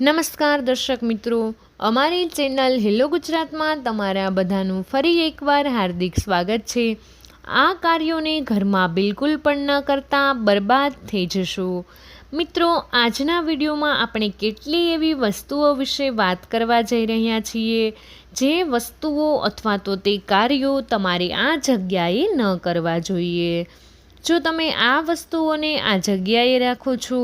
નમસ્કાર દર્શક મિત્રો. અમારી ચેનલ હેલો ગુજરાતમાં તમારા બધાનું ફરી એકવાર હાર્દિક સ્વાગત છે. આ કાર્યોને ઘરમાં બિલકુલ પણ ન કરતા બરબાદ થઈ જશો. મિત્રો, આજના વિડીયોમાં આપણે કેટલી એવી વસ્તુઓ વિશે વાત કરવા જઈ રહ્યા છીએ? જે વસ્તુઓ અથવા તો તે કાર્યો તમારે આ જગ્યાએ ન કરવા જોઈએ. જો તમે આ વસ્તુઓને આ જગ્યાએ રાખો છો,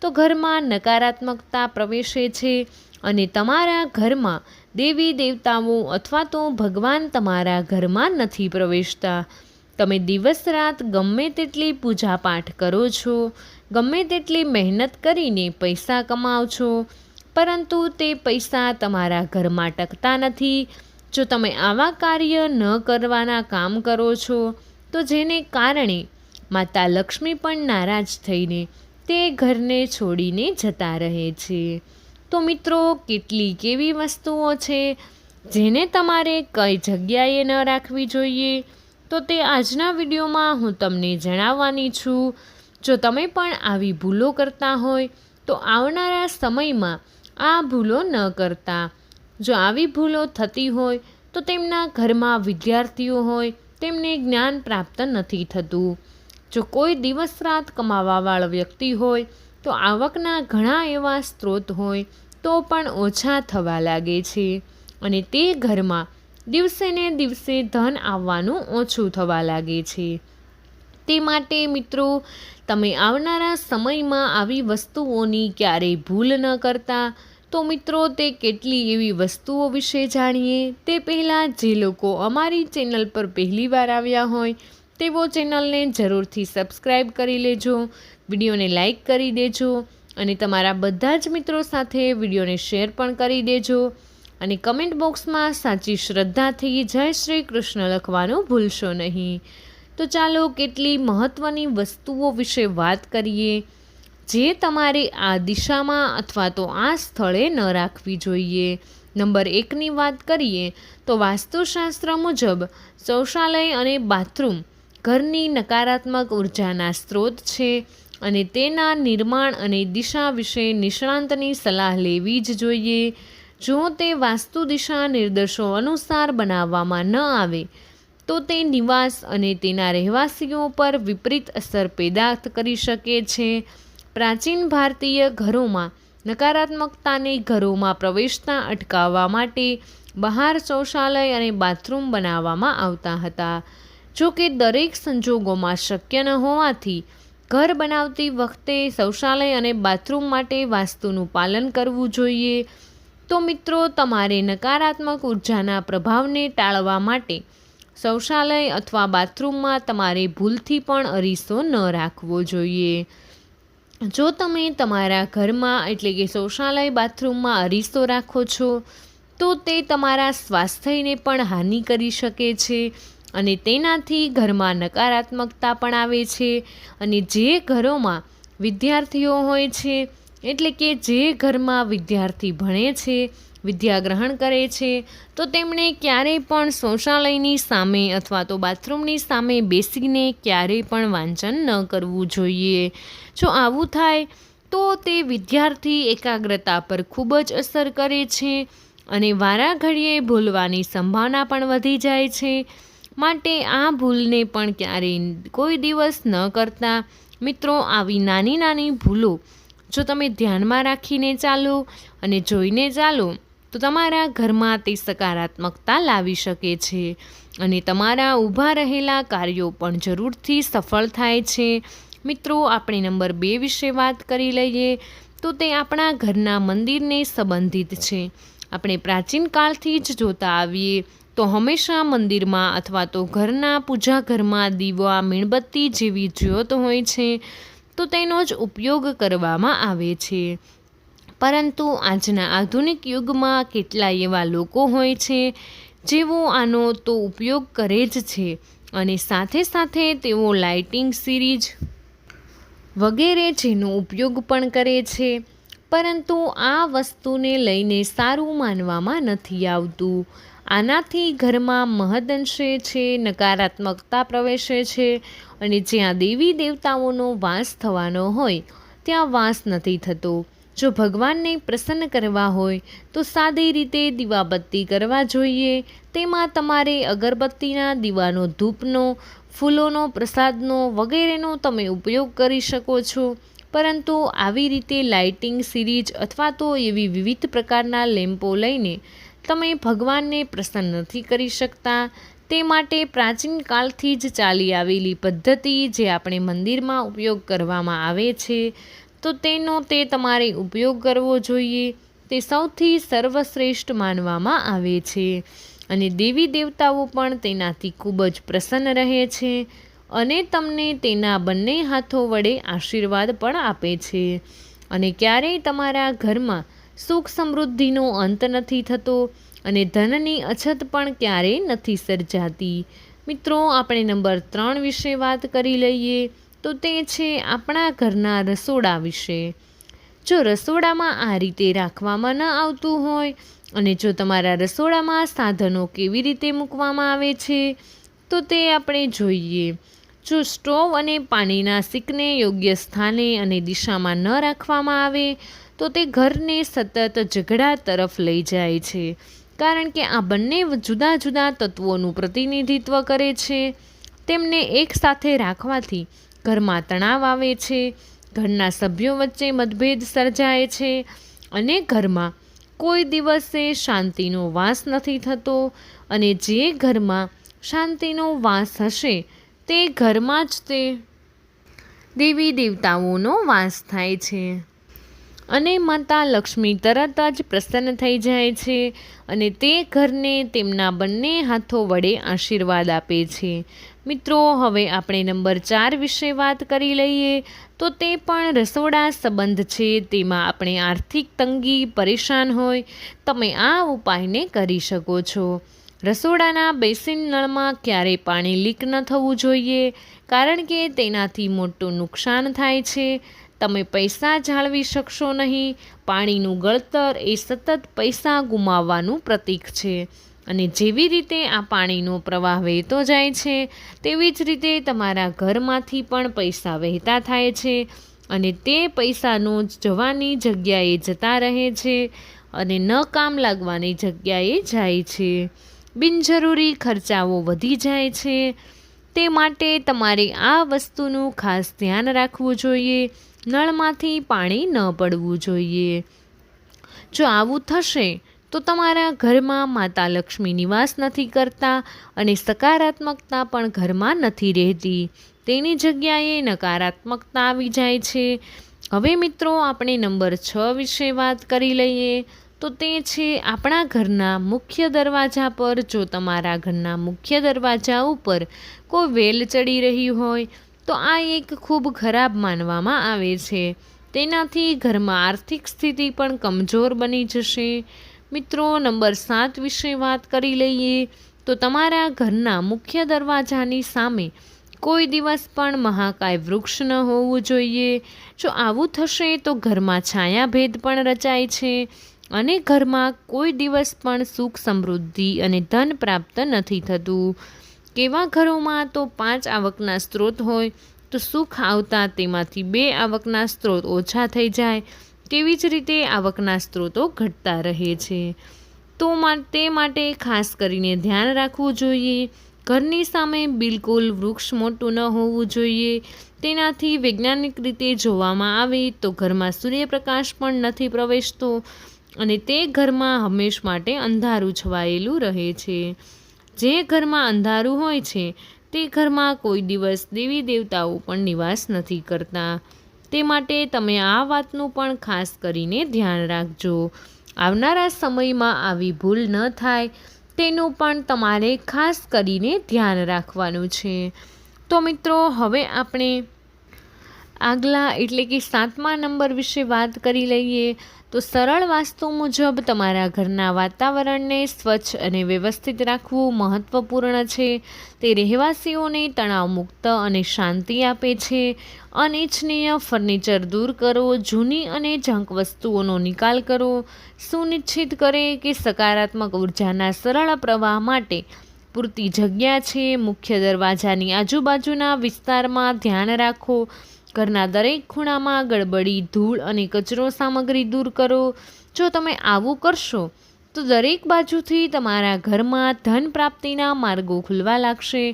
તો ઘરમાં નકારાત્મકતા પ્રવેશે છે અને તમારા ઘરમાં દેવી દેવતાઓ અથવા તો ભગવાન તમારા ઘરમાં નથી પ્રવેશતા. તમે દિવસ રાત ગમે તેટલી પૂજા પાઠ કરો છો, ગમે તેટલી મહેનત કરીને પૈસા કમાવ છો, પરંતુ તે પૈસા તમારા ઘરમાં ટકતા નથી. જો તમે આવા કાર્ય ન કરવાના કામ કરો છો, તો જેને કારણે માતા લક્ષ્મી પણ નારાજ થઈને તે ઘરને છોડીને જતા રહે છે. તો મિત્રો, કેટલી કેવી વસ્તુઓ છે? જેને તમારે કઈ જગ્યાએ ન રાખવી જોઈએ, તો તે આજના વિડીયોમાં હું તમને જણાવવાની છું. જો તમે પણ આવી ભૂલો કરતા હોય, તો આવનારા સમયમાં આ ભૂલો ન કરતા. જો આવી ભૂલો થતી હોય, તો તેમના ઘરમાં વિદ્યાર્થીઓ હોય, તેમને જ્ઞાન પ્રાપ્ત નથી થતું. જો કોઈ દિવસ રાત કમાવાવાળો વ્યક્તિ હોય, તો આવકના ઘણા એવા સ્ત્રોત હોય, તો પણ ઓછા થવા લાગે છે. અને તે ઘરમાં દિવસે ને દિવસે ધન આવવાનું ઓછું થવા લાગે છે. તે માટે મિત્રો, તમે આવનારા સમયમાં આવી વસ્તુઓની ક્યારેય ભૂલ ન કરતા. તો મિત્રો, તે કેટલી એવી વસ્તુઓ વિશે જાણીએ? તે પહેલાં જે લોકો અમારી ચેનલ પર પહેલીવાર આવ્યા હોય તેવો ચેનલને જરૂરથી સબસ્ક્રાઈબ કરી લેજો, વિડીયોને લાઈક કરી દેજો અને તમારા બધા જ મિત્રો સાથે વિડીયોને શેર પણ કરી દેજો અને કમેન્ટ બોક્સમાં સાચી શ્રદ્ધાથી જય શ્રી કૃષ્ણ લખવાનું ભૂલશો નહીં. તો ચાલો કેટલી મહત્ત્વની વસ્તુઓ વિશે વાત કરીએ, જે તમારે આ દિશામાં અથવા તો આ સ્થળે ન રાખવી જોઈએ. નંબર એકની વાત કરીએ તો વાસ્તુશાસ્ત્ર મુજબ શૌચાલય અને બાથરૂમ ઘરની નકારાત્મક ઉર્જાના સ્ત્રોત છે અને તેના નિર્માણ અને દિશા વિશે નિષ્ણાંતની સલાહ લેવી જ જોઈએ. જો તે વાસ્તુ દિશા નિર્દેશો અનુસાર બનાવવામાં ન આવે, તો તે નિવાસ અને તેના રહેવાસીઓ પર વિપરીત અસર પેદા કરી શકે છે. પ્રાચીન ભારતીય ઘરોમાં નકારાત્મકતાને ઘરોમાં પ્રવેશતા અટકાવવા માટે બહાર શૌચાલય અને બાથરૂમ બનાવવામાં આવતા હતા. જો કે દરેક સંજોગોમાં શક્ય ન હોવાથી ઘર બનાવતી વખતે શૌચાલય અને બાથરૂમ માટે વાસ્તુનું પાલન કરવું જોઈએ. તો મિત્રો, તમારે નકારાત્મક ઉર્જાના પ્રભાવને ટાળવા માટે શૌચાલય અથવા બાથરૂમમાં તમારે ભૂલથી પણ અરીસો ન રાખવો જોઈએ. જો તમે તમારા ઘરમાં, એટલે કે શૌચાલય બાથરૂમમાં અરીસો રાખો છો, તો તે તમારા સ્વાસ્થ્યને પણ હાનિ કરી શકે છે. અને તેનાથી ઘરમાં નકારાત્મકતા પણ આવે છે અને જે ઘરોમાં વિદ્યાર્થીઓ હોય છે, એટલે કે જે ઘરમાં વિદ્યાર્થી ભણે છે, વિદ્યા ગ્રહણ કરે છે, તો તેમણે ક્યારેય પણ શૌચાલયની સામે અથવા તો બાથરૂમની સામે બેસીને ક્યારેય પણ વાંચન ન કરવું જોઈએ. જો આવું થાય, તો તે વિદ્યાર્થી એકાગ્રતા પર ખૂબ જ અસર કરે છે અને વારા ઘડીએ ભૂલવાની સંભાવના પણ વધી જાય છે. માટે આ ભૂલને પણ ક્યારેય કોઈ દિવસ ન કરતા. મિત્રો, આવી નાની નાની ભૂલો જો તમે ધ્યાનમાં રાખીને ચાલો અને જોઈને ચાલો, તો તમારા ઘરમાં તે સકારાત્મકતા લાવી શકે છે અને તમારા ઊભા રહેલા કાર્યો પણ જરૂરથી સફળ થાય છે. મિત્રો, આપણે નંબર બે વિશે વાત કરી લઈએ, તો તે આપણા ઘરના મંદિરને સંબંધિત છે. આપણે પ્રાચીન કાળથી જ જોતા આવીએ તો હંમેશા મંદિરમાં અથવા તો ઘરના પૂજા ઘરમાં દીવા, મીણબત્તી જેવી જ્યોત હોય છે, તો તેનો જ ઉપયોગ કરવામાં આવે છે. પરંતુ આજના આધુનિક યુગમાં કેટલાય એવા લોકો હોય છે, જેઓ આનો તો ઉપયોગ કરે જ છે અને સાથે સાથે તેઓ લાઇટિંગ સિરીઝ વગેરે જેનો ઉપયોગ પણ કરે છે, પરંતુ આ વસ્તુને લઈને સારું માનવામાં નથી આવતું. આનાથી ઘરમાં મહદઅંશે છે, નકારાત્મકતા પ્રવેશે છે અને જ્યાં દેવી દેવતાઓનો વાસ થવાનો હોય, ત્યાં વાસ નથી થતો. જો ભગવાનને પ્રસન્ન કરવા હોય, તો સાદી રીતે દીવાબત્તી કરવા જોઈએ. તેમાં તમારે અગરબત્તીના દીવાનો ધૂપનો, ફૂલોનો પ્રસાદનો વગેરેનો તમે ઉપયોગ કરી શકો છો. પરંતુ આવી રીતે લાઇટિંગ સિરીજ અથવા તો એવી વિવિધ પ્રકારના લેમ્પો લઈને તમે ભગવાનને પ્રસન્ન નથી કરી શકતા. તે માટે પ્રાચીન કાળથી જ ચાલી આવેલી પદ્ધતિ જે આપણે મંદિરમાં ઉપયોગ કરવામાં આવે છે, તો તેનો તે તમારે ઉપયોગ કરવો જોઈએ. તે સૌથી સર્વશ્રેષ્ઠ માનવામાં આવે છે અને દેવી દેવતાઓ પણ તેનાથી ખૂબ જ પ્રસન્ન રહે છે અને તમને તેના બંને હાથો વડે આશીર્વાદ પણ આપે છે. અને ક્યારેય તમારા ઘરમાં સુખ સમૃદ્ધિનો અંત નથી થતો અને ધનની અછત પણ ક્યારેય નથી સર્જાતી. મિત્રો, આપણે નંબર ત્રણ વિશે વાત કરી લઈએ તો તે છે આપણા ઘરના રસોડા વિશે. જો રસોડામાં આ રીતે રાખવામાં ન આવતું હોય અને જો તમારા રસોડામાં સાધનો કેવી રીતે મૂકવામાં આવે છે, તો તે આપણે જોઈએ. જો સ્ટોવ અને પાણીના સિકને યોગ્ય સ્થાને અને દિશામાં ન રાખવામાં આવે તો તે ઘરને સતત ઝઘડા તરફ લઈ જાય છે. કારણ કે આ બંને જુદા જુદા તત્વોનું પ્રતિનિધિત્વ કરે છે. તેમને એકસાથે રાખવાથી ઘરમાં તણાવ આવે છે, ઘરના સભ્યો વચ્ચે મતભેદ સર્જાય છે અને ઘરમાં કોઈ દિવસે શાંતિનો વાસ નથી થતો અને જે ઘરમાં શાંતિનો વાસ હશે તે ઘરમાં જ તે દેવી દેવતાઓનો વાસ થાય છે. અને માતા લક્ષ્મી તરત જ પ્રસન્ન થઈ જાય છે અને તે ઘરને તેમના બંને હાથો વડે આશીર્વાદ આપે છે. મિત્રો, હવે આપણે નંબર ચાર વિશે વાત કરી લઈએ તો તે પણ રસોડા સંબંધ છે. તેમાં આપણે આર્થિક તંગી પરેશાન હોય, તમે આ ઉપાયને કરી શકો છો. રસોડાના બેસિન નળમાં ક્યારેય પાણી લીક ન થવું જોઈએ, કારણ કે તેનાથી મોટું નુકસાન થાય છે. તમે પૈસા જાળવી શકશો નહીં. પાણીનું ગળતર એ સતત પૈસા ગુમાવવાનું પ્રતીક છે. અને જેવી રીતે આ પાણીનો પ્રવાહ વહેતો જાય છે, તેવી જ રીતે તમારા ઘરમાંથી પણ પૈસા વહેતા થાય છે અને તે પૈસાનો જવાની જગ્યાએ જતા રહે છે અને ન કામ લાગવાની જગ્યાએ જાય છે. બિનજરૂરી ખર્ચાઓ વધી જાય છે. તે માટે તમારે આ વસ્તુનું ખાસ ધ્યાન રાખવું જોઈએ. નળમાંથી પાણી ન પડવું જોઈએ. જો આવું થશે, તો તમારા ઘરમાં માતા લક્ષ્મી નિવાસ નથી કરતા અને સકારાત્મકતા પણ ઘરમાં નથી રહેતી. તેની જગ્યાએ નકારાત્મકતા આવી જાય છે. હવે મિત્રો, આપણે નંબર છ વિશે વાત કરી લઈએ. તો તે છે આપણા ઘરના મુખ્ય દરવાજા પર. જો તમારા ઘરના મુખ્ય દરવાજા ઉપર કોઈ વેલ ચડી રહી હોય તો આ એક ખૂબ ખરાબ માનવામાં આવે છે. તેનાથી ઘરમાં આર્થિક સ્થિતિ પણ કમજોર બની જશે. મિત્રો, નંબર સાત વિશે વાત કરી લઈએ તો તમારા ઘરના મુખ્ય દરવાજાની સામે કોઈ દિવસ પણ મહાકાય વૃક્ષ ન હોવું જોઈએ. જો આવું થશે તો ઘરમાં છાયાભેદ પણ રચાય છે અને ઘરમાં કોઈ દિવસ પણ સુખ સમૃદ્ધિ અને ધન પ્રાપ્ત નથી થતું. કેવા ઘરોમાં તો પાંચ આવકના સ્ત્રોત હોય, તો સુખ આવતા તેમાંથી બે આવકના સ્ત્રોત ઓછા થઈ જાય. તેવી જ રીતે આવકના સ્ત્રોતો ઘટતા રહે છે. તો તે માટે ખાસ કરીને ધ્યાન રાખવું જોઈએ. ઘરની સામે બિલકુલ વૃક્ષ મોટું ન હોવું જોઈએ. તેનાથી વૈજ્ઞાનિક રીતે જોવામાં આવે તો ઘરમાં સૂર્યપ્રકાશ પણ નથી પ્રવેશતો અને તે ઘરમાં હંમેશ માટે અંધારું છવાયેલું રહે છે. જે ઘરમાં અંધારું હોય છે, તે ઘરમાં કોઈ દિવસ દેવી દેવતાઓ પણ નિવાસ નથી કરતા. તે માટે તમે આ વાતનું પણ ખાસ કરીને ધ્યાન રાખજો. આવનારા સમયમાં આવી ભૂલ ન થાય, તેનું પણ તમારે ખાસ કરીને ધ્યાન રાખવાનું છે. તો મિત્રો, હવે આપણે આગલા એટલે કે સાતમા નંબર વિશે વાત કરી લઈએ. તો સરળ વાસ્તુ મુજબ તમારા ઘરના વાતાવરણને સ્વચ્છ અને વ્યવસ્થિત રાખવું મહત્ત્વપૂર્ણ છે. તે રહેવાસીઓને તણાવમુક્ત અને શાંતિ આપે છે. અનિચ્છનીય ફર્નિચર દૂર કરો, જૂની અને જંક વસ્તુઓનો નિકાલ કરો. સુનિશ્ચિત કરે કે સકારાત્મક ઉર્જાના સરળ પ્રવાહ માટે પૂરતી જગ્યા છે. મુખ્ય દરવાજાની આજુબાજુના વિસ્તારમાં ધ્યાન રાખો. ઘરના દરેક ખૂણામાં ગડબડી, ધૂળ અને કચરો સામગ્રી દૂર કરો. જો તમે આવું કરશો, તો દરેક બાજુથી તમારા ઘરમાં ધન પ્રાપ્તિના માર્ગો ખુલવા લાગશે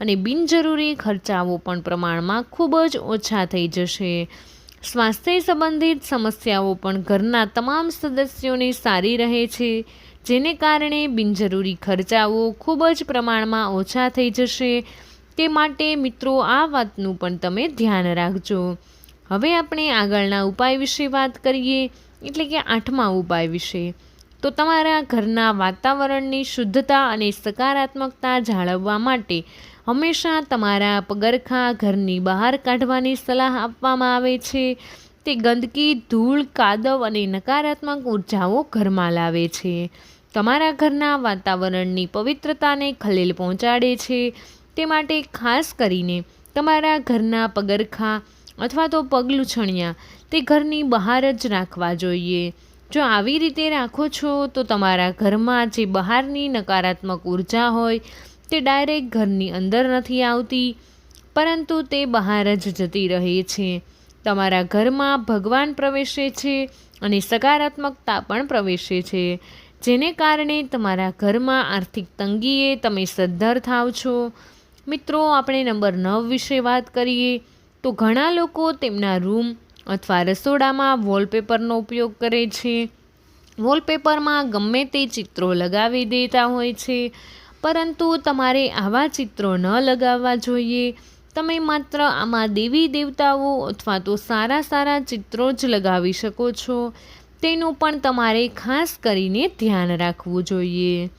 અને બિનજરૂરી ખર્ચાઓ પણ પ્રમાણમાં ખૂબ જ ઓછા થઈ જશે. સ્વાસ્થ્ય સંબંધિત સમસ્યાઓ પણ ઘરના તમામ સદસ્યોને સારી રહે છે, જેને કારણે બિનજરૂરી ખર્ચાઓ ખૂબ જ પ્રમાણમાં ઓછા થઈ જશે તે માટે મિત્રો, આ વાતનું પણ તમે ધ્યાન રાખજો. હવે આપણે આગળના ઉપાય વિશે વાત કરીએ, એટલે કે આઠમા ઉપાય વિશે. તો તમારા ઘરના વાતાવરણની શુદ્ધતા અને સકારાત્મકતા જાળવવા માટે હંમેશા તમારા પગરખા ઘરની બહાર કાઢવાની સલાહ આપવામાં આવે છે. તે ગંદકી, ધૂળ, કાદવ અને નકારાત્મક ઉર્જાઓ ઘરમાં લાવે છે. તમારા ઘરના વાતાવરણની પવિત્રતાને ખલેલ પહોંચાડે છે. તે માટે ખાસ કરીને તમારા ઘરના પગરખા અથવા તો પગલૂછણિયા તે ઘરની બહાર જ રાખવા જોઈએ. જો આવી રીતે રાખો છો તો તમારા ઘરમાં જે બહારની નકારાત્મક ઊર્જા હોય તે ડાયરેક્ટ ઘરની અંદર નથી આવતી, પરંતુ તે બહાર જ જતી રહે છે. તમારા ઘરમાં ભગવાન પ્રવેશે છે અને સકારાત્મકતા પણ પ્રવેશે છે, જેને કારણે તમારા ઘરમાં આર્થિક તંગીએ તમે સદ્ધર થાવ છો. મિત્રો, આપણે નંબર નવ વિશે વાત કરીએ તો ઘણા લોકો તેમના રૂમ અથવા રસોડામાં વોલપેપરનો ઉપયોગ કરે છે. વોલપેપરમાં ગમે તે ચિત્રો લગાવી દેતા હોય છે, પરંતુ તમારે આવા ચિત્રો ન લગાવવા જોઈએ. તમે માત્ર આમાં દેવી દેવતાઓ અથવા તો સારા સારા ચિત્રો જ લગાવી શકો છો. તેનું પણ તમારે ખાસ કરીને ધ્યાન રાખવું જોઈએ.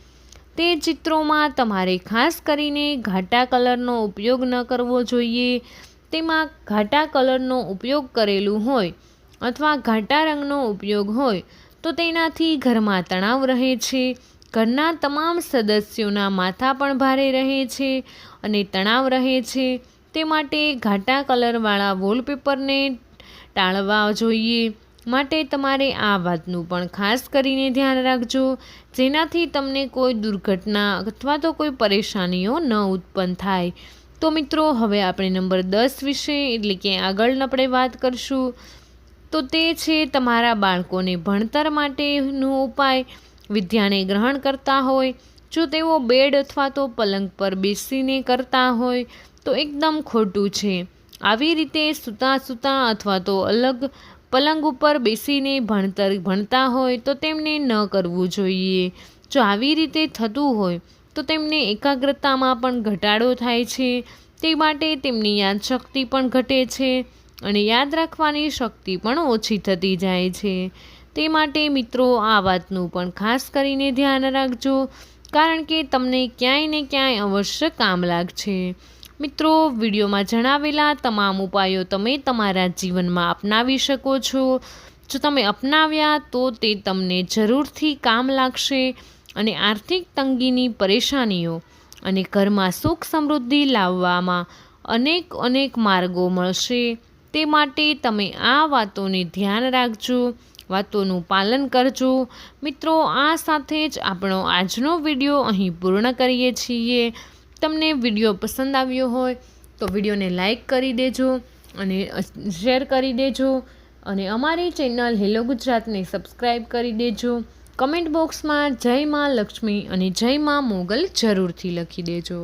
તે ચિત્રોમાં તમારે ખાસ કરીને ઘાટા કલરનો ઉપયોગ ન કરવો જોઈએ. તેમાં ઘાટા કલરનો ઉપયોગ કરેલું હોય અથવા ઘાટા રંગનો ઉપયોગ હોય તો તેનાથી ઘરમાં તણાવ રહે છે. ઘરના તમામ સદસ્યોના માથા પણ ભારે રહે છે અને તણાવ રહે છે. તે માટે ઘાટા કલરવાળા વોલપેપરને ટાળવા જોઈએ. માટે તમારે આ વાતનું પણ ખાસ કરીને ધ્યાન રાખજો. જેનાથી તમને કોઈ દુર્ઘટના અથવા તો કોઈ પરેશાનીઓ ન ઉત્પન્ન થાય. તો મિત્રો, હવે આપણે નંબર દસ વિશે, એટલે કે આગળ આપણે વાત કરશું. તો તે છે તમારા બાળકોને ભણતર માટેનો ઉપાય. વિદ્યાને ગ્રહણ કરતા હોય, જો તેઓ બેડ અથવા તો પલંગ પર બેસીને કરતા હોય, તો એકદમ ખોટું છે. આવી રીતે સૂતા સૂતા અથવા તો અલગ પલંગ ઉપર બેસીને ભણતર ભણતા હોય તો તેમને ન કરવું જોઈએ. જો આવી રીતે થતું હોય, તો તેમને એકાગ્રતામાં પણ ઘટાડો થાય છે. તે માટે તેમની યાદશક્તિ પણ ઘટે છે અને યાદ રાખવાની શક્તિ પણ ઓછી થતી જાય છે. તે માટે મિત્રો, આ વાતનું પણ ખાસ કરીને ધ્યાન રાખજો, કારણ કે તમને ક્યાંય ને ક્યાંય અવશ્ય કામ લાગશે. મિત્રો, વિડીયોમાં જણાવેલા તમામ ઉપાયો તમે તમારા જીવનમાં અપનાવી શકો છો. જો તમે અપનાવ્યા તો તે તમને જરૂરથી કામ લાગશે અને આર્થિક તંગીની પરેશાનીઓ અને ઘરમાં સુખ સમૃદ્ધિ લાવવામાં અનેક અનેક માર્ગો મળશે. તે માટે તમે આ વાતોને ધ્યાન રાખજો, વાતોનું પાલન કરજો. મિત્રો, આ સાથે જ આપણો આજનો વીડિયો અહીં પૂર્ણ કરીએ છીએ. તમને વીડિયો પસંદ આવ્યો હોય તો વિડીયોને લાઈક કરી દેજો અને શેર કરી દેજો અને અમારી ચેનલ હેલો ગુજરાતને સબસ્ક્રાઈબ કરી દેજો. કમેન્ટ બોક્સમાં જય માં લક્ષ્મી અને જય માં મોગલ જરૂરથી લખી દેજો.